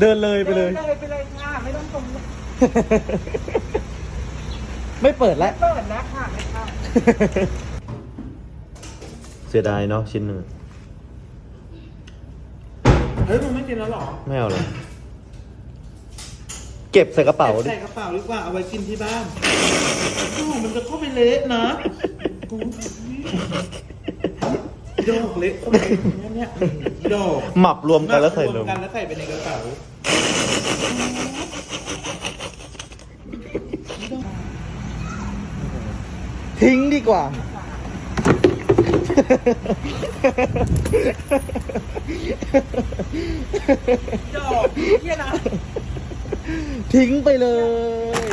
เดินเลยไปเลยดินเลยไปเลยค่ะไม่ต้องตรงนี้ไม่เปิดแล้ว เปิดแล้วค่ะไม่เข้าเสียดายเนาะชิ้นหนึ่งเฮ้ยมึงไม่กินแล้วหรอไม่เอาเลยเก็บใส่กระเป๋าดิ ใส่กระเป๋าดีกว่าเอาไว้กินที่บ้านดูมันจะเข้าไปเละนะกู ดอกเละเข้าไปเนี่ยเนี่ยดอกหมับรวมกันแล้วใส่ลรวงมกันแล้วใส่ไปในกระเป๋าทิ้งดีกว่า ดอกเฮียนะ ทิ้งไปเลย